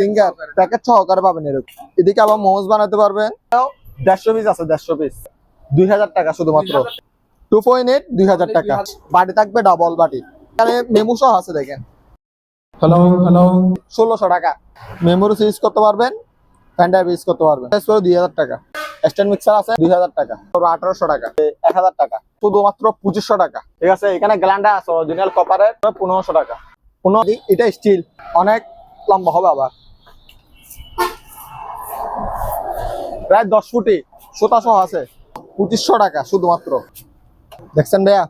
Finger packet সহকারে পাবেন এরকম। এদিকে আবার মোমোজ বানাতে পারবেন দেড়শো পিস আছে, দেড়শো পিস দুই হাজার টাকা শুধুমাত্র। টু পয়েন্ট এইট দুই হাজার টাকা। বাটি থাকবে ডাবল বাটি। এখানে মেমু সহ আছে, দেখেন। হ্যালো হ্যালো ষোলোশো টাকা। মেমোরি ইউজ করতে পারবেন পেন ড্রাইভ ইউজ করতে পারবেন। দুই হাজার টাকা। স্ট্যান্ড মিক্সার আছে, দুই হাজার টাকা। আঠারোশো টাকা। এক হাজার টাকা। শুধুমাত্র পঁচিশশো টাকা। ঠিক আছে, এখানে গ্ল্যান্ডা আছে অরিজিনাল কপারের পনেরোশো টাকা। পনেরো এটা স্টিল অনেক লম্বা হবে আবার। প্রায় দশ ফুটি সুতা সহ আছে। পঁচিশশো টাকা শুধুমাত্র। দেখছেন ভাইয়া?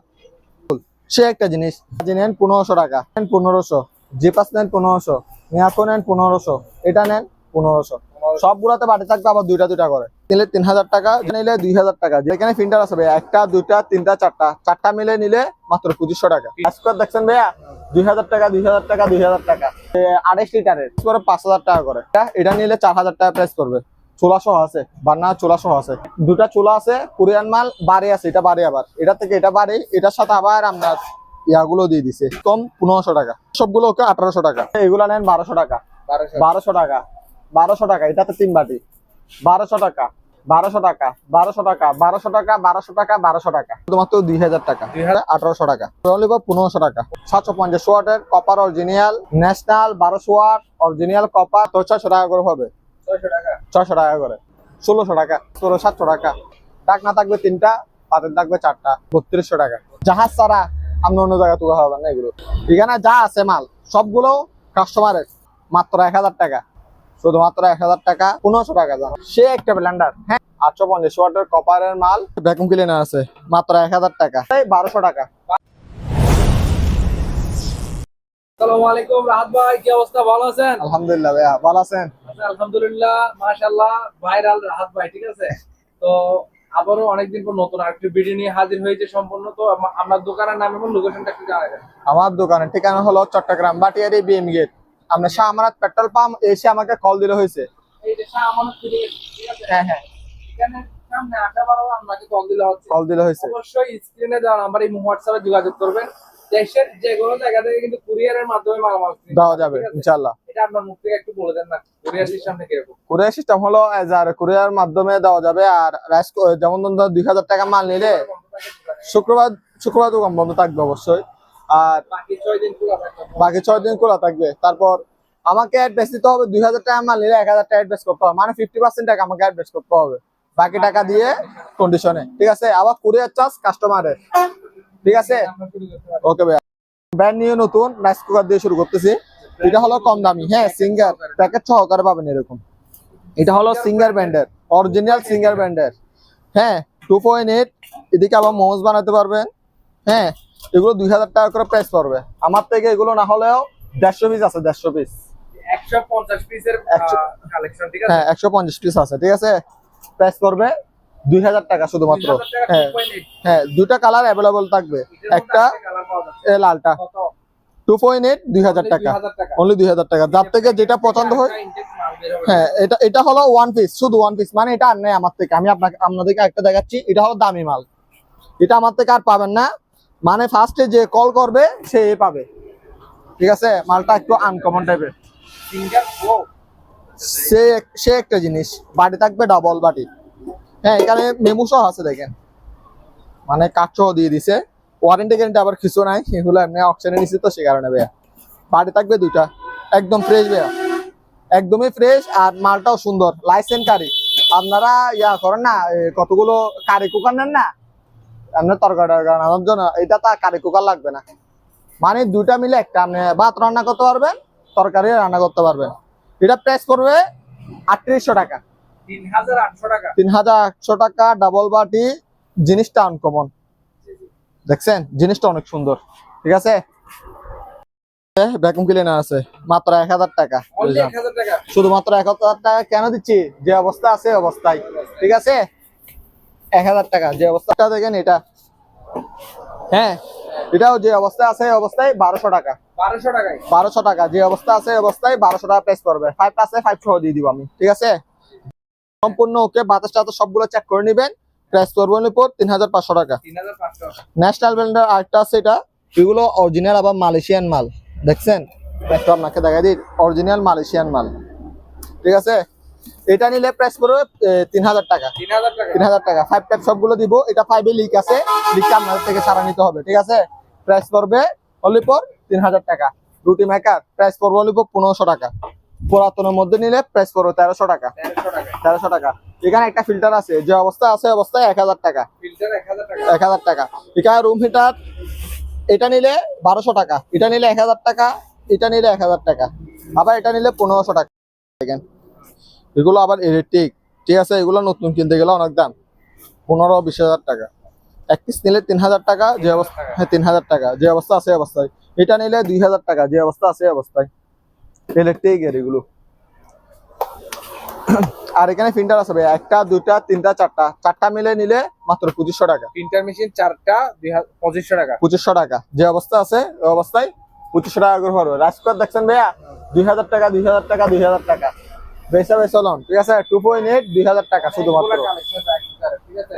সে একটা জিনিস। নেন পনেরোশো টাকা। নেন পনেরোশো। জিপাস নেন পনেরোশো। মিয়াকো নেন পনেরোশো। এটা নেন পনেরোশো। সবগুলোতে বাটি থাকবে আবার দুইটা দুইটা করে। নিলে তিন হাজার টাকা নিলে দুই হাজার টাকা। যেখানে প্রিন্টার আছে ভাইয়া, একটা, দুইটা, তিনটা, চারটা। চারটা মিলে নিলে মাত্র পঁচিশশো টাকা। স্কোয়ার দেখছেন ভাইয়া? দুই হাজার টাকা, দুই হাজার টাকা, দুই হাজার টাকা। আড়াইশ লিটারের পাঁচ হাজার টাকা করে। এটা নিলে চার হাজার টাকা প্রাইস করবে। চোলা সহ আছে বান্না চোলা সহ আছে। দুটা চোলা আছে কোরিয়ান মাল বাড়ি আছে এটা বাড়ি আবার। এটা থেকে এটা বাড়ি এটার সাথে আবার আমরা ইয়াগুলো দিয়ে দিছে কম পনেরোশো টাকা। সবগুলো ওকে আঠারোশো টাকা। এগুলা নেন বারোশো টাকা। বারোশো টাকা। বারোশো টাকা। এটাতে তিন বাটি। বারোশো টাকা বারোশো টাকা বারোশো টাকা বারোশো টাকা বারোশো টাকা বারোশো টাকা। শুধুমাত্র দুই হাজার টাকা। আঠারোশো টাকা। পনেরোশো টাকা। সাতশো পঞ্চাশ ওয়াটের কপার অরিজিনিয়াল ন্যাশনাল বারোশো ওয়াট অরিজিনিয়াল কপার তো ছয়শো টাকা করে হবে। ছয়শো টাকা। করে। ষোলোশো টাকা ষোলো সাতশো টাকা। টাকনা থাকবে তিনটা পাতের থাকবে চারটা বত্রিশশো টাকা। জাহাজ ছাড়া আপনি অন্য জায়গা তুলে হবে না এগুলো। এখানে যা আছে মাল সবগুলো কাস্টমারের মাত্র এক হাজার টাকা। শুধুমাত্র এক হাজার টাকা পনেরোশো টাকা জানো। সে একটা ব্লেন্ডার হ্যাঁ আটশো পঞ্চাশ ওয়াটের কপারের মাল ভ্যাকুম ক্লিনার আছে। মাত্র এক হাজার টাকা। এই বারোশো টাকা। আসসালামু আলাইকুম রাহাত ভাই কি অবস্থা? ভালো আছেন? আলহামদুলিল্লাহ ভাইয়া ভালো আছেন? আলহামদুলিল্লাহ মাশাআল্লাহ ভাইরাল রাহাত ভাই ঠিক আছে? তো আবারও অনেকদিন পর নতুন আরেকটি ভিডিও নিয়ে হাজির হয়েছে সম্পূর্ণ। তো আম- আপনার দোকানের নাম এবং লোকেশনটা একটু জানাবেন আমার দোকানের ঠিকানা হলো চট্টগ্রাম বাটিয়ারি বিএম গেট আপনার শাহ আমানত পেট্রোল পাম্প এসে আমাকে কল দিলে হয়েছে। হ্যাঁ হ্যাঁ। কল দিলে হচ্ছে। কল দিলে হয়েছে। অবশ্যই স্ক্রিনে দেওয়া নাম্বার এই হোয়াটসঅ্যাপে যোগাযোগ করবেন। দেশের যে কোনো জায়গা থেকে কিন্তু কুরিয়ারের মাধ্যমে মালামাল দেওয়া যাবে? ইনশাল্লাহ এটা আপনার মুখ থেকে একটু বলে দেন না কুরিয়ার সিস্টেমটা কীরকম? কুরিয়ার সিস্টেম হলো যার কুরিয়ার মাধ্যমে দেওয়া যাবে আর রাইস যেমন ধরুন দুই হাজার টাকা মাল নিলে শুক্রবার শুক্রবার দোকান বন্ধ থাকবে অবশ্যই। আর বাকি ছয় দিন খোলা থাকবে বাকি ছয় দিন খোলা থাকবে। তারপর আমাকে অ্যাডভান্স দিতে হবে দুই হাজার টাকা মাল নিলে এক হাজার টাকা অ্যাডভান্স করতে হবে। মানে ফিফটি পার্সেন্ট টাকা আমাকে অ্যাডভান্স করতে হবে। বাকি টাকা দিয়ে কন্ডিশনে ঠিক আছে? আবার কুরিয়ার চার্জ কাস্টমারের ঠিক আছে? ওকে ভাইয়া। ব্র্যান্ড নিয়ে নতুন রাইস কুকার দিয়ে শুরু করতেছি। এটা হলো কম দামি। হ্যাঁ সিঙ্গার প্যাকেট সহকারে পাবেন এরকম। এটা হলো সিঙ্গার ব্র্যান্ডের অরিজিনাল সিঙ্গার ব্র্যান্ডের। হ্যাঁ টু পয়েন্ট এইট এদিকে আবার মোমোজ বানাতে পারবেন। হ্যাঁ এগুলো দুই হাজার টাকা করে প্রাইস পড়বে। আমার থেকে এগুলো না হলেও দেড়শো পিস আছে দেড়শো পিস একশো পঞ্চাশ পিসের হ্যাঁ একশো পঞ্চাশ পিস আছে ঠিক আছে? প্রাইস পড়বে দুই হাজার টাকা শুধুমাত্র। হ্যাঁ হ্যাঁ দুইটা কালার অ্যাভেলেবল থাকবে। একটা। এ লালটা? টু পয়েন্ট এইট দুই হাজার Only টাকা। 2000 টাকা। অনলি দুই হাজার টাকা। যার থেকে যেটা পছন্দ হয়। হ্যাঁ এটা এটা হলো ওয়ান পিস শুধু ওয়ান পিস মানে এটা আর নেই আমার থেকে। আমি আপনাকে আপনাদেরকে একটা দেখাচ্ছি। এটা হলো দামি মাল। এটা আমার থেকে আর পাবেন না। মানে ফার্স্টে যে কল করবে সে পাবে। ঠিক আছে? মালটা একটু আনকমন টাইপের। সে সে একটা জিনিস। বাটি থাকবে ডাবল বাটি। হ্যাঁ এখানে মেমু সহ আছে দেখেন। মানে কাঠ সহ দিয়ে দিছে। ওয়ারেন্টি গ্যারেন্টি আবার কিছু নাই, এগুলো এমনি অপশনে নিছি তো সে কারণে ভাইয়া। বাটি থাকবে দুইটা, একদম ফ্রেশ ভাইয়া। একদমই ফ্রেশ আর মালটাও সুন্দর লাইসেন্স কারি। আপনারা ইয়া করেন না কতগুলো কারি কুকার নেন না? আপনার তরকারি টরকারি রান্নার জন্য এটা তো কারি কুকার লাগবে না। মানে দুইটা মিলে একটা, আপনি ভাত রান্না করতে পারবেন, তরকারি রান্না করতে পারবেন। এটা প্রাইস করবে আটত্রিশশো টাকা। তিন হাজার একশো টাকা ডাবল বাটি জিনিসটা আনকমন দেখছেন? জিনিসটা অনেক সুন্দর। ঠিক আছে? ভ্যাকুম ক্লিনার আছে। মাত্র এক হাজার টাকা। 1000 টাকা। শুধুমাত্র এক হাজার টাকা কেন দিচ্ছি? যে অবস্থা আছে অবস্থায়। ঠিক আছে? এক হাজার টাকা। যে অবস্থাটা দেখেন এটা। হ্যাঁ এটাও যে অবস্থায় আছে অবস্থায় বারোশো টাকা। 1200 টাকায়। বারোশো টাকা। যে অবস্থা আছে অবস্থায় বারোশো টাকা প্রাইস পড়বে। ফাইভ আছে ফাইভ সহ দিয়ে দিব আমি। ঠিক আছে? সম্পূর্ণ ওকে বাতাস টাতাস সবগুলো চেক করে নেবেন। প্রাইস পড়বে হলো পর তিন হাজার পাঁচশো টাকা। ন্যাশনাল ব্র্যান্ডের আরেকটা আছে এটা। এগুলো অরিজিনাল আবার মালয়েশিয়ান মাল। দেখছেন? একটা আপনাকে দেখা দিই অরিজিনাল মালয়েশিয়ান মাল। ঠিক আছে? এটা নিলে প্রাইস পড়বে তিন হাজার টাকা। তিন হাজার টাকা। তিন হাজার টাকা। ফাইভ টাইপ সবগুলো দিব। এটা ফাইভে লিক আছে। লিকটা আপনাদের থেকে সারা নিতে হবে ঠিক আছে? প্রাইস পড়বে অলিপর তিন হাজার টাকা। রুটি মেকার প্রাইস পড়বে অলিপর পনেরোশো টাকা। পুরাতনের মধ্যে নিলে প্রাইস পড়বে তেরোশো টাকা। তেরোশো টাকা। এখানে একটা ফিল্টার আছে যে অবস্থা আছে অবস্থায় এক হাজার টাকা। এক হাজার টাকা। এখানে রুম হিটার এটা নিলে বারোশো টাকা। এটা নিলে এক হাজার টাকা এটা নিলে এক হাজার টাকা। আবার এটা নিলে পনেরোশো টাকা। দেখেন এগুলো আবার ইলেকট্রিক ঠিক আছে এগুলো নতুন কিনতে গেলে অনেক দাম। পনেরো বিশ হাজার টাকা। এক পিস নিলে তিন হাজার টাকা যে অবস্থা হ্যাঁ তিন হাজার টাকা। যে অবস্থা আছে অবস্থায়। এটা নিলে দুই হাজার টাকা। যে অবস্থা আছে অবস্থায়। ইলেকট্রিকের এগুলো। আর এখানে ফিল্টার আছে ভাই একটা দুইটা তিনটা চারটা। চারটা মিলে নিলে মাত্র পঁচিশশো টাকা। প্রিন্টার মেশিন চারটা পঁচিশশো টাকা। পঁচিশশো টাকা। যে অবস্থা আছে ওই অবস্থায় পঁচিশশো টাকা করে পড়বে রাজকোট দেখছেন ভাইয়া? দুই হাজার টাকা দুই হাজার টাকা দুই হাজার টাকা। বেসা বেসলন ঠিক আছে টু পয়েন্ট এইট দুই হাজার টাকা শুধুমাত্র।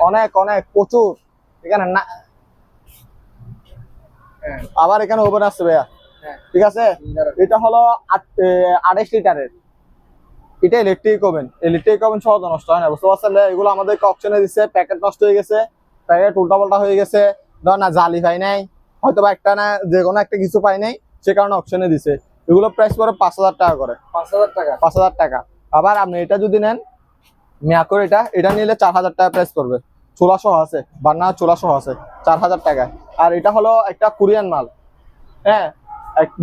অনেক অনেক প্রচুর। এখানে না হ্যাঁ। আবার এখানে ওভেন আসছে ভাইয়া। ঠিক আছে? এটা হলো আড়াইশ লিটারের। এটা ইলেকট্রিক ওভেন ইলেকট্রিক ওভেন সহজ নষ্ট হয় না বুঝতে পারছেন এগুলো আমাদেরকে অপশনে দিচ্ছে প্যাকেট নষ্ট হয়ে গেছে প্যাকেট উল্টা পাল্টা হয়ে গেছে। ধর না জালি পাই নাই হয়তো বা একটা না যে কোনো একটা কিছু পাই নাই সে কারণে অপশনে দিছে। এগুলো প্রাইস পড়ে পাঁচ হাজার টাকা করে। পাঁচ হাজার টাকা। পাঁচ হাজার টাকা। আবার আপনি এটা যদি নেন মিয়াকোর এটা এটা নিলে চার হাজার টাকা প্রাইস পড়বে। চোলা সহ আছে বান্না চোলা সহ আছে চার হাজার টাকা আর এটা হলো একটা কোরিয়ান মাল। হ্যাঁ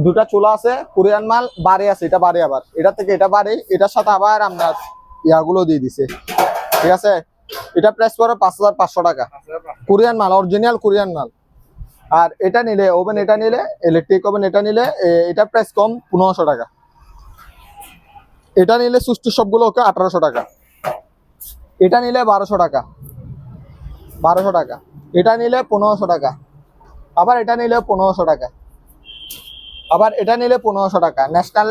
দুটা চুলা আছে, কোরিয়ান মাল, বাড়ে আছে, এটা বাড়ে আবার। এটা থেকে এটা বাড়ে, এটার সাথে আবার আপনার ইয়াগুলো দিয়ে দিছে। ঠিক আছে? এটা প্রাইস পড়ে পাঁচ হাজার পাঁচশো টাকা। কোরিয়ান মাল অরিজিনাল কোরিয়ান মাল। আর এটা নিলে ওভেন এটা নিলে ইলেকট্রিক ওভেন এটা নিলে এটা প্রাইস কম পনেরোশো টাকা। এটা নিলে সুস্থ সবগুলো ওকে আঠারোশো টাকা। এটা নিলে বারোশো টাকা। বারোশো টাকা। এটা নিলে পনেরোশো টাকা। আবার এটা নিলে পনেরোশো টাকা। আবার এটা নিলে পনেরোশো টাকা। ন্যাশনাল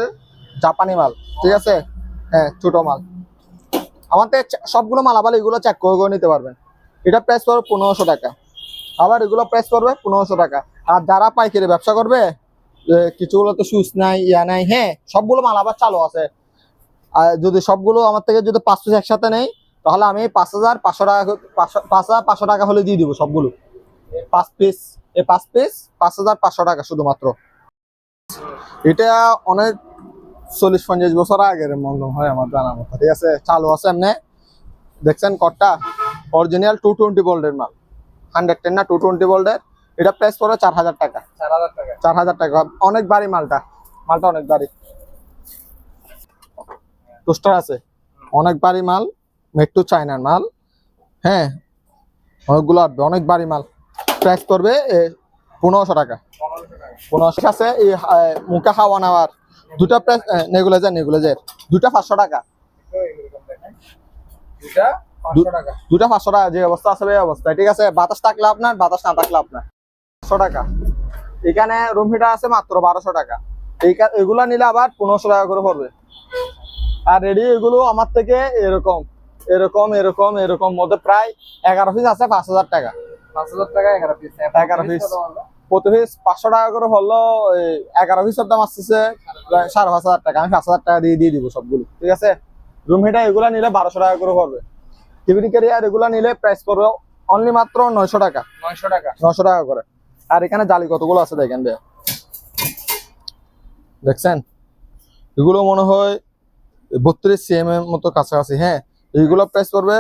জাপানি মাল, ঠিক আছে? হ্যাঁ ছোট মাল। আমাদের সবগুলো মাল আবার এগুলো চেক করে নিতে পারবেন। এটা প্রাইস পড়বে পনেরোশো টাকা। আবার এগুলো প্রাইস পড়বে পনেরোশো টাকা। আর যারা পাইকারি ব্যবসা করবে কিছুগুলো তো সুস নাই, ইয়া নাই হ্যাঁ সবগুলো মাল আবার চালু আছে। আর যদি সবগুলো আমার থেকে যদি পাঁচ পিস একসাথে নেই, তাহলে আমি পাঁচ হাজার পাঁচশো টাকা পাঁচ হাজার পাঁচশো টাকা হলে দিয়ে দিব সবগুলো। পাঁচ পিস এই পাঁচ পিস, পাঁচ হাজার পাঁচশো টাকা শুধুমাত্র। এটা অনেক চল্লিশ পঞ্চাশ বছর আগের মনে হয় আমার জানা মতো। ঠিক আছে? চালু আছে এমনি। দেখছেন কটটা অরিজিনাল টু টোয়েন্টি ভোল্টের মাল। হান্ড্রেড টেন না টু টোয়েন্টি ভোল্টের এটা প্রাইস পড়বে চার হাজার টাকা। চার হাজার টাকা। চার হাজার টাকা। অনেক বাড়ি মালটা। মালটা অনেক বাড়ি। টোস্টার আছে। অনেক বাড়ি মাল। মেট্রো চায়নার মাল। হ্যাঁ? অনেকগুলো আসবে। অনেক বাড়ি মাল। প্রাইস করবে পনেরোশো টাকা। পনেরোশো। আছে এই মুখা খাওয়া নেওয়ার দুটা প্রাইস নেগুলাইজার নেগুলাইজার। দুটা পাঁচশো টাকা। দুটা পাঁচশো টাকা। যে অবস্থা আছে এই অবস্থায় ঠিক আছে বাতাস থাকলে আপনার বাতাস না থাকলে আপনার। পাঁচশো টাকা। এখানে রুম হিটার আছে মাত্র বারোশো টাকা। এগুলা নিলে আবার পনেরোশো টাকা করে পড়বে। আর রেডি এগুলো আমার থেকে এরকম এরকম এরকম এরকম মধ্যে প্রায় এগারো পিস আছে পাঁচ হাজার টাকা। পাঁচ হাজার টাকা এগারো পিস এগারো piece। প্রতি পিস পাঁচশো টাকা করে হলো এগারো পিসের দাম আসতেছে সাড়ে পাঁচ হাজার টাকা। আমি পাঁচ হাজার টাকা দিয়ে দিয়ে দিব সবগুলো ঠিক আছে? রুম হিটার এগুলা নিলে বারোশো টাকা করে পড়বে। টিভি ক্যারিয়ার এগুলা নিলে প্রাইস পড়বে অনলি মাত্র নয়শো টাকা। নয়শো টাকা। নশো টাকা করে। আর এখানে জালি কতগুলো আছে দেখেন বে দেখছেন? এগুলো মনে হয় বত্রিশ সিএম এর মতো কাছাকাছি হ্যাঁ? এইগুলো প্রাইস পড়বে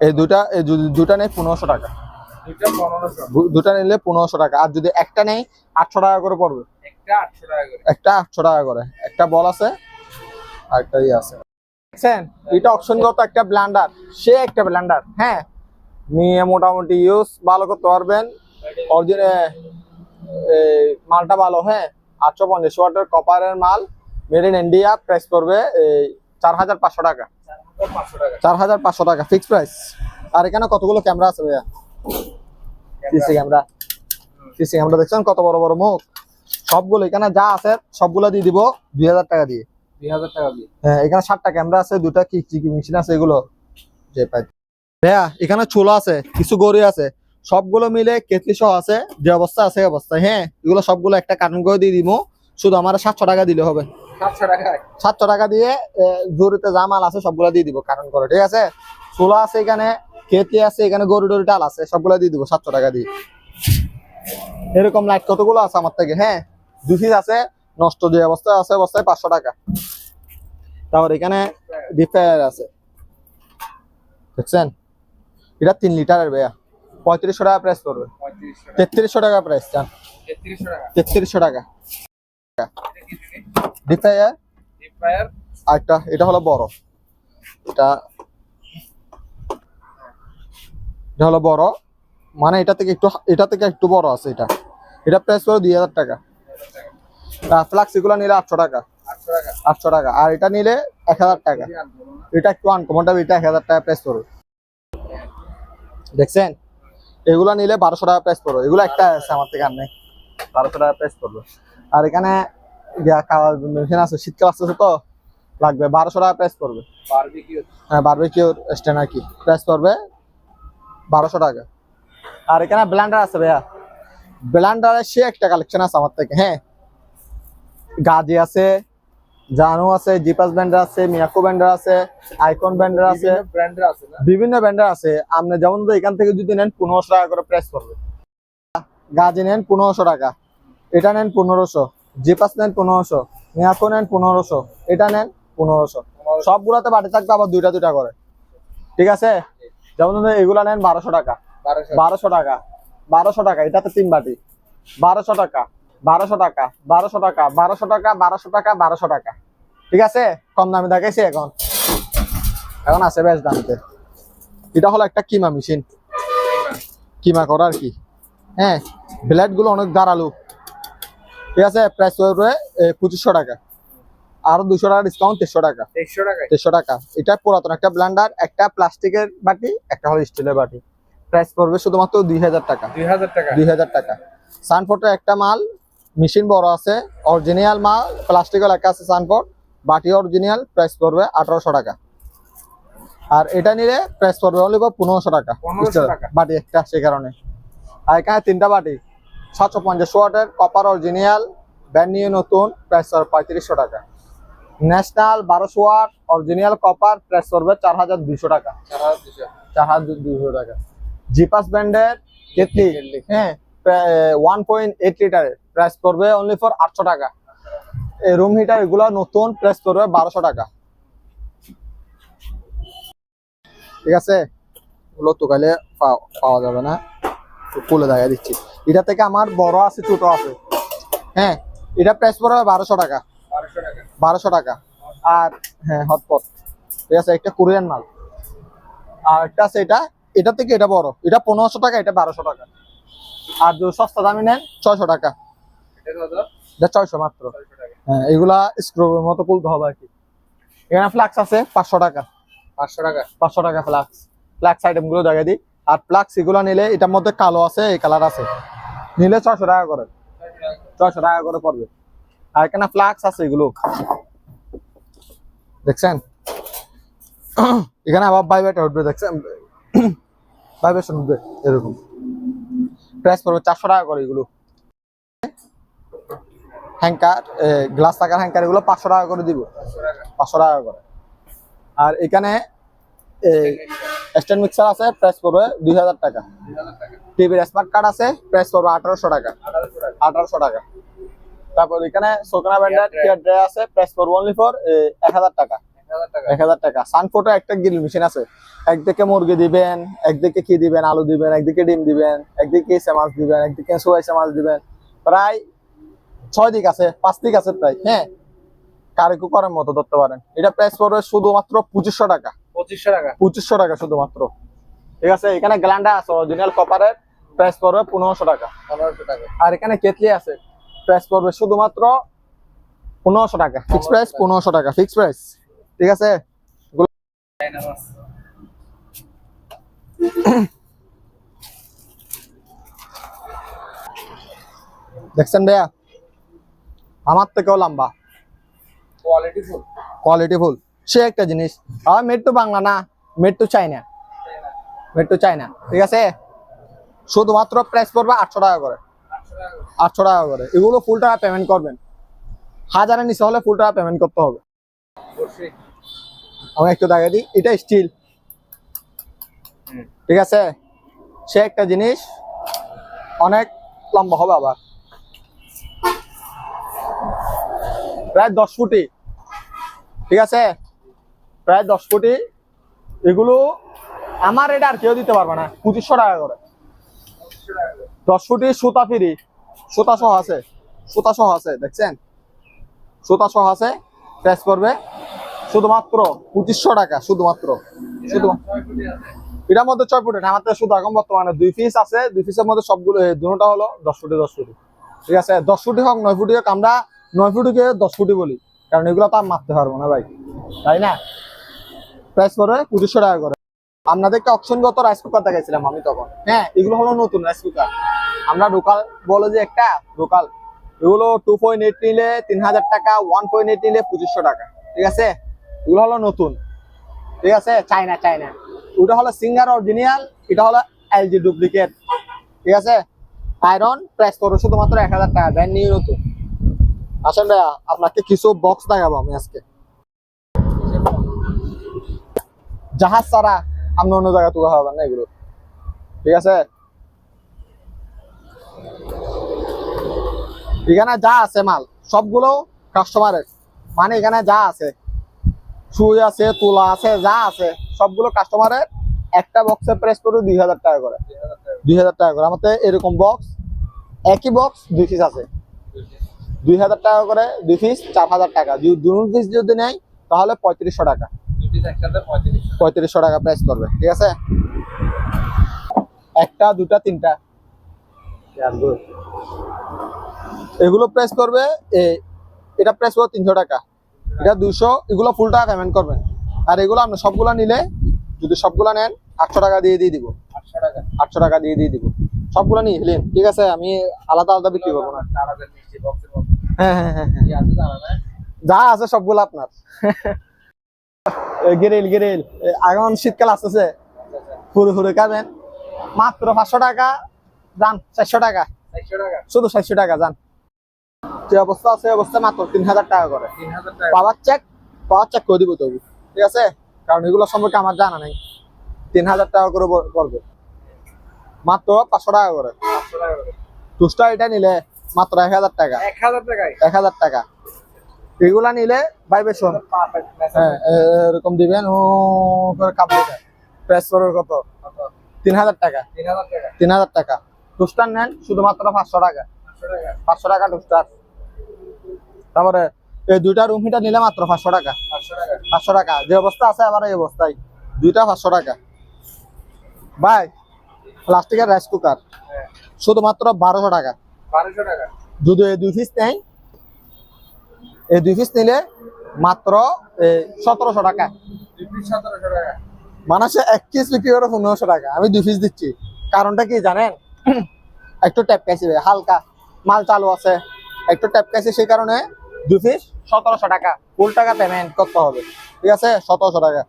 এই- দুটা এই দুটা নেই পনেরোশো টাকা। দুটা নিলে পনেরোশো টাকা। আর যদি একটা নেই আটশো টাকা করে পড়বে। একটা আটশো টাকা করে। একটা আটশো টাকা করে। একটা বল আছে আর একটা ইয়ে আছে। দেখছেন? এটা অপশনগত একটা ব্লান্ডার। সে একটা ব্লান্ডার। হ্যাঁ? নিয়ে মোটামুটি ইউজ ভালো করতে পারবেন। অরিজিনাল মালটা ভালো হ্যাঁ? আটশো পঞ্চাশ ওয়াটের কপারের মাল। মেড ইন ইন্ডিয়া প্রাইস পড়বে এই চার হাজার পাঁচশো টাকা। চার হাজার পাঁচশো টাকা। চার হাজার পাঁচশো টাকা ফিক্স প্রাইস আর এখানে কতগুলো ক্যামেরা আছে ভাইয়া? সিসি ক্যামেরা সিসি ক্যামেরা দেখছেন কত বড় বড় মুখ। সবগুলো এখানে যা আছে সবগুলো দিয়ে দিব দুই হাজার টাকা দিয়ে। দুই হাজার টাকা দিয়ে। হ্যাঁ এখানে সাতটা ক্যামেরা আছে দুটা কি মেশিন আছে এগুলো। যে পাই ভাইয়া এখানে চুলো আছে কিছু গড়ি আছে। সবগুলো মিলে কেতলি সহ আছে যে অবস্থা আছে অবস্থা। হ্যাঁ এগুলো সবগুলো একটা কার্টুন করে দিয়ে দিব শুধু আমার সাতশো টাকা দিলে হবে। সাতশো টাকা। দিয়ে জরিতে যা মাল আছে সবগুলো দিয়ে দিব কারণ করে ঠিক আছে? ছোলা আছে এখানে খেতে আছে এখানে গরু ডরু ডাল আছে সবগুলো দিয়ে দিব সাতশো টাকা দিয়ে। এরকম লাইট কতগুলো আছে আমার থেকে? হ্যাঁ দু পিস আছে নষ্ট যে অবস্থায় আছে অবস্থায় পাঁচশো টাকা। তারপর এখানে ডিফায়ার আছে। দেখছেন? এটা তিন লিটারের ভাইয়া। পঁয়ত্রিশশো টাকা প্রাইস পড়বে। তেত্রিশশো টাকা প্রাইস চান তেত্রিশশো টাকা। ডিফায়ার আরেকটা এটা হলো বড়। এটা এটা হলো বড়। মানে এটা থেকে একটু এটা থেকে একটু বড় আছে এটা। এটা প্রাইস পড়ে দুই হাজার টাকা। ফ্লাক্স এগুলো নিলে আটশো টাকা। আটশো টাকা। আর এটা নিলে এক হাজার টাকা। এটা একটু আনকমনটা এটা এক হাজার টাকা প্রাইস পড়বে দেখছেন? এগুলো নিলে বারোশো টাকা প্রাইস পড়বে এগুলো একটা আছে আমার থেকে আর নেই। বারোশো টাকা প্রাইস পড়বে। আর এখানে মেশিন আছে শীতকাল আসতেছে তো লাগবে বারোশো টাকা প্রাইস পড়বে। বারবিকিউ হ্যাঁ বারবিকিউর স্ট্যান্ড আর কি। প্রাইস পড়বে বারোশো টাকা। আর এখানে ব্ল্যান্ডার আছে ভাইয়া? ব্ল্যান্ডারের সে একটা কালেকশন আছে আমার থেকে হ্যাঁ। গাজি আছে জানু আছে জিপাস ব্যান্ডার আছে মিয়াকো ব্যান্ডার আছে আইকন ব্যান্ডার আছে। ব্র্যান্ডের আছে বিভিন্ন ব্যান্ডার আছে। আপনি যেমন তো এখান থেকে যদি নেন পনেরোশো টাকা করে প্রাইস পড়বে। গাজি নেন পনেরোশো টাকা এটা নেন পনেরোশো জিপাস নেন পনেরোশো মিয়াকো নেন পনেরোশো এটা নেন পনেরোশো। সবগুলোতে বাটি থাকবে আবার দুইটা দুইটা করে। ঠিক আছে? যেমন ধরুন এগুলা নেন বারোশো টাকা। বারোশো। টাকা। বারোশো টাকা এটাতে তিন বাটি। বারোশো টাকা বারোশো টাকা বারোশো টাকা বারোশো টাকা বারোশো টাকা বারোশো টাকা। ঠিক আছে? কম দামে দেখাইছি এখন। এখন আছে বেশ দামতে। এটা হলো একটা কিমা মেশিন। কিমা করা আর কি। হ্যাঁ ব্লেডগুলো অনেক ধারালো। ঠিক আছে? প্রাইস পড়বে পঁচিশশো টাকা। আরও দুশো টাকা ডিসকাউন্ট তেরোশো টাকা। দেড়শো টাকা। এটা পুরাতন একটা ব্লান্ডার একটা প্লাস্টিকের বাটি একটা হলো স্টিলের বাটি। প্রাইস পড়বে শুধুমাত্র দুই হাজার টাকা। দুই হাজার টাকা? দুই হাজার টাকা। সানফোর্টের একটা মাল মেশিন বড় আছে অরিজিনাল মাল প্লাস্টিকের লেখা আছে সানফোর্ট বাটি অরিজিনাল প্রাইস পড়বে আঠারোশো টাকা। আর এটা নিলে প্রাইস পড়বে অনলি পনেরোশো টাকা 1500 টাকা। বাটি একটা সেই কারণে। আর এখানে তিনটা বাটি সাতশো পঞ্চাশ ওয়াটের কপার অরিজিনাল ব্যান্ড নিয়ে নতুন প্রাইস পড়বে পঁয়ত্রিশশো টাকা। ন্যাশনাল বারোশো ওয়াট অরিজিনাল কপার প্রাইস পড়বে চার হাজার দুইশো টাকা। চার হাজার দুশো দুইশো টাকা। জিপাস ব্র্যান্ডের কেটলি হ্যাঁ ওয়ান পয়েন্ট এইট লিটারের প্রাইস পড়বে অনলি ফর আটশো টাকা। এই রুম হিটার এগুলো নতুন প্রাইস পড়বে বারোশো টাকা। ঠিক আছে? এগুলো তোকালে পাও- পাওয়া যাবে না। তো খুলে দেখা দিচ্ছি। এটা থেকে আমার বড় আছে ছোট আছে। হ্যাঁ এটা প্রাইস পড়বে বারোশো টাকা। বারোশো টাকা বারোশো টাকা। আর হ্যাঁ হটপট ঠিক আছে একটা কোরিয়ান মাল। আর একটা আছে এটা এটা থেকে এটা বড়। এটা পনেরোশো টাকা এটা বারোশো টাকা। আর যদি সস্তা দামি নেন ছয়শো টাকা। এটা ছয়শো মাত্র। হ্যাঁ এগুলা স্ক্রুবের মতো খুলতে হবে আর কি। এখানে ফ্লাক্স আছে পাঁচশো টাকা। পাঁচশো টাকা। পাঁচশো টাকা ফ্লাক্স ফ্লাক্স আইটেমগুলো দেখা দিই। আর ফ্লাক্স এগুলো নিলে এটার মধ্যে কালো আছে এই কালার আছে। নিলে ছয়শো টাকা করে। ছয়শো টাকা করে পড়বে। আর এখানে ফ্লাক্স আছে এগুলো। দেখছেন? এখানে আবার ভাইব্রেট উঠবে, দেখছেন? ভাইব্রেশন উঠবে, এরকম। প্রাইস পড়বে চারশো টাকা করে এগুলো। হ্যাঙ্কার গ্লাস থাকার হ্যাঙ্কার এগুলো পাঁচশো টাকা করে দিব। পাঁচশো টাকা করে। আর এখানে স্ট্যান্ড মিক্সার আছে প্রাইস পড়বে দুই হাজার টাকা। টিভির স্মার্ট কার্ড আছে প্রাইস পড়বে আঠারোশো টাকা। আঠারোশো টাকা। তারপর এখানে সোকনা ব্র্যান্ডের টিয়ার ড্রে আছে প্রাইস পড়বে অনলি ফর এক হাজার টাকা। এক হাজার টাকা। সানফোটো একটা গ্রিল মেশিন আছে। একদিকে মুরগি দিবেন একদিকে কি দিবেন? আলু দিবেন একদিকে ডিম দিবেন একদিকে ইসে মাছ দিবেন একদিকে সোয়াইসে মাছ দিবেন। প্রায় ছয় দিক আছে পাঁচ দিক আছে প্রায় হ্যাঁ? কারিকু করার মতো ধরতে পারেন। এটা প্রাইস পড়বে শুধুমাত্র পঁচিশশো টাকা। পঁচিশশো টাকা। পঁচিশশো টাকা শুধুমাত্র। ঠিক আছে এখানে গ্ল্যান্ডা আছে অরিজিনাল কপারের প্রাইস পড়বে পনেরোশো টাকা। পনেরোশো টাকা। আর এখানে কেতলি আছে। প্রাইস পড়বে শুধুমাত্র পনেরোশো টাকা। ফিক্স প্রাইস পনেরোশো টাকা ফিক্স প্রাইস ঠিক আছে? দেখছেন ভাইয়া? আমার থেকেও লম্বা। কোয়ালিটি ফুল কোয়ালিটি ফুল সে একটা জিনিস। আর মেড টু বাংলা না made to China made to China ঠিক আছে? শুধুমাত্র প্রাইস পড়বে আটশো টাকা করে। আটশো টাকা করে। এগুলো ফুল টাকা পেমেন্ট করবেন। হাজারের নিচে হলে ফুল টাকা পেমেন্ট করতে হবে। আমি একটু দেখা দিই। এটা স্টিল ঠিক আছে? সে একটা জিনিস অনেক লম্বা হবে আবার। প্রায় দশ ফুটি। ঠিক আছে? প্রায় দশ ফুটি। এগুলো আমার এটা আর কেউ দিতে পারবে না। পঁচিশশো টাকা করে। দশ ফুটি সুতা ফিরি। সুতা সহ আছে। সুতা সহ আছে, দেখছেন? সুতা সহ আছে প্রেস করবে। শুধুমাত্র পঁচিশশো টাকা, শুধুমাত্র। ফুটি এটার মধ্যে ছয় ফুটের আমার শুধু এখন বর্তমানে দুই পিস আছে। দুই পিসের মধ্যে সবগুলো দুটোটা হলো দশ ফুটি দশ ফুটি। ঠিক আছে? দশ ফুটি হোক, নয় ফুটি হোক, আমরা নয় ফুটিকে দশ ফুটি বলি। কারণ এগুলো তো আর মারতে পারব না ভাই। তাই না? প্রাইস করে পঁচিশশো টাকা করে। আপনাদেরকে অপশনগত রাইস কুকার দেখাইছিলাম আমি তখন। হ্যাঁ এগুলো হলো নতুন রাইস কুকার আমরা লোকাল বলে যে একটা লোকাল এগুলো টু পয়েন্ট এইট নিলে তিন হাজার টাকা ওয়ান পয়েন্ট এইট নিলে পঁচিশশো টাকা ঠিক আছে? এগুলো হলো নতুন ঠিক আছে? চাইনা চাইনা ওটা হলো সিঙ্গার অরিজিনাল এটা হলো এলজি ডুপ্লিকেট ঠিক আছে? আয়রন প্রাইস করো শুধুমাত্র এক হাজার টাকা ব্যান্ড নিয়ে নতুন। আসেন ভাইয়া আপনাকে কিছু বক্স দেখাবো আমি আজকে। জাহাজ ছাড়া আপনি অন্য জায়গা তুলে হবে না এগুলো ঠিক আছে? এখানে যা আছে মাল, সবগুলো কাস্টমারের মানে এখানে যা আছে, সুই আছে, তুলা আছে, যা আছে, সবগুলো কাস্টমারের একটা বক্সে প্রেস করে দুই হাজার টাকা করে। দুই হাজার টাকা করে। আমাদের এরকম বক্স একই বক্স দুই পিস আছে। দুই হাজার টাকা করে, দুই পিস চার হাজার টাকা। দু পিস যদি নেয় তাহলে পঁয়ত্রিশশো টাকা। পঁয়ত্রিশশো টাকা প্রাইস করবে, ঠিক আছে? একটা, দুটা, তিনটা। এগুলো প্রেস করবে এ- এটা প্রেস করবে তিনশো টাকা। এটা দুইশো এগুলো ফুল টাকা পেমেন্ট করবেন আর এগুলো আপনি সবগুলা নিলে যদি সবগুলা নেন আটশো টাকা দিয়ে দিয়ে দিব। আটশো টাকা। আটশো টাকা দিয়ে দিয়ে দিব। সবগুলো নিয়ে নিলেন ঠিক আছে আমি আলাদা আলাদা বিক্রি করব না। হ্যাঁ হ্যাঁ হ্যাঁ হ্যাঁ। যা আছে সবগুলো আপনার। গেরেল গেরেল এখন শীতকাল আসতেছে। ফুরে ফুরে খাবেন। মাত্র পাঁচশো টাকা যান চারশো টাকা। শুধু চারশো টাকা যান যে অবস্থা আছে অবস্থা মাত্র তিন হাজার টাকা করে। পাওয়ার চেক পাওয়ার চেক করে দিব তবু ঠিক আছে? কারণ এগুলো সম্পর্কে আমার জানা নেই। তিন হাজার টাকা করে পড়বে। মাত্র পাঁচশো টাকা করে। টাকা এটা নিলে মাত্র এক হাজার টাকা। এক হাজার টাকায়? এক হাজার টাকা। এগুলা নিলে ভাইবেশন পারফেক্ট হ্যাঁ এরকম দিবেন ও করে কাপ প্রেস করবে কত? তিন হাজার টাকা। তিন হাজার টাকা। তিন হাজার টাকা। টুস্টার নেন, শুধুমাত্র পাঁচশো টাকা। পাঁচশো টাকা টুস্টার তারপরে এই দুইটা রুম হিটার নিলে মাত্র পাঁচশো টাকা। পাঁচশো টাকা। যে অবস্থা আছে আবার এই অবস্থায় দুইটা পাঁচশো টাকা। ভাই, প্লাস্টিকের রাইস কুকার শুধুমাত্র বারোশো টাকা। বারোশো টাকা যদি এই দুই পিস নেই, এই দুই পিস নিলে মাত্র সতেরোশো টাকা। মানুষে এক পিস বিক্রি করে পনেরোশো টাকা। আমি দুই পিস দিচ্ছি। কারণটা কি জানেন? একটু ট্যাপ খাইছে হালকা মাল চালু আছে। একটু ট্যাপ খাইছে সেই কারণে দুই পিস সতেরোশো টাকা। ফুল টাকা পেমেন্ট করতে হবে। ঠিক আছে? সতেরোশো টাকা।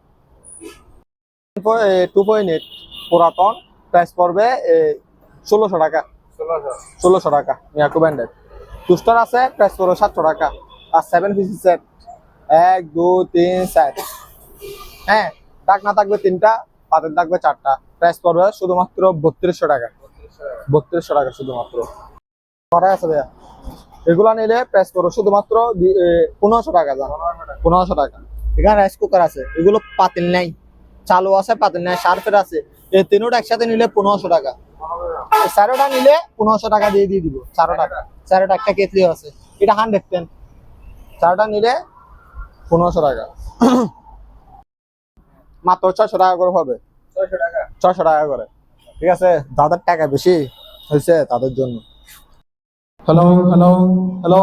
টু পয়েন্ট এইট পুরাতন প্রাইস পড়বে ষোলোশো টাকা। ষোলোশো। টাকা মিয়াকো ব্যান্ডের টুস্টার আছে প্রাইস পড়বে সাতশো টাকা। আর সেভেন পিস সেট এক দুই তিন চার। হ্যাঁ টাক না থাকবে তিনটা পাতের থাকবে চারটা। প্রাইস পড়বে শুধুমাত্র বত্রিশশো টাকা। বত্রিশশো টাকা শুধুমাত্র। কটাই আছে ভাইয়া? এগুলা নিলে প্রাইস পড়বে শুধুমাত্র পনেরোশো টাকা জান। পনেরোশো টাকা। এখানে রাইস কুকার আছে এগুলো পাতিল নাই। চালু আছে পাতিল নাই সার্ফের আছে। এই তিনোটা একসাথে নিলে পনেরোশো টাকা। চারোটা নিলে পনেরোশো টাকা দিয়ে দিয়ে দিব চারোটা। চারোটা একটা কেটলি আছে। এটা হান্ড্রেড টেন চারোটা নিলে পনেরোশো টাকা। মাত্র ছয়শো টাকা করে হবে। ছয়শো টাকা। ছয়শো টাকা করে। ঠিক আছে? যাদের টাকা বেশি হয়েছে তাদের জন্য। Hello hello hello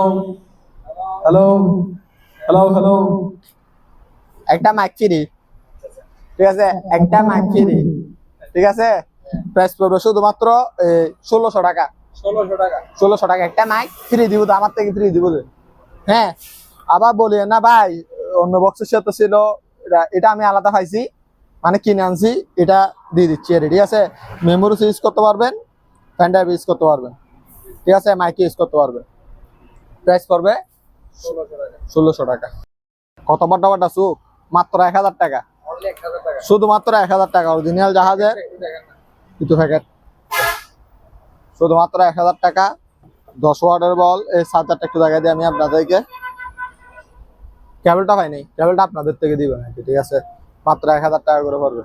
hello hello hello একটা ফ্রি। ঠিক আছে? একটা ফ্রি। ঠিক আছে? প্রাইস পড়বে শুধুমাত্র ষোলোশো টাকা। ষোলোশো টাকা। ষোলোশো টাকা একটা মাইক ফ্রি দিব তো আমার থেকে ফ্রি দিব। হ্যাঁ? আবার বলি না ভাই অন্য বক্সের সাথে ছিল এটা আমি আলাদা পাইছি। মানে কিনে আনছি, এটা দিয়ে দিচ্ছি রেডি আছে? মেমোরি ইউজ করতে পারবেন ফ্যান ড্রাইভ ইউজ করতে পারবেন। ঠিক আছে? মাইক ইউজ করতে পারবেন। প্রাইস পড়বে ষোলোশো টাকা। কত বাটা বাটা সুখ? মাত্র এক হাজার টাকা। শুধুমাত্র এক হাজার টাকা। অরিজিনাল জাহাজের কিছু প্যাকেট শুধুমাত্র এক হাজার টাকা। দশ ওয়াটের বল, এই সাত চার্জারটা একটু দেখা দিই আমি আপনাদেরকে। কেবলটা পাইনি। কেবলটা আপনাদের থেকে দিবেন ঠিক আছে? মাত্র এক হাজার টাকা করে পড়বে।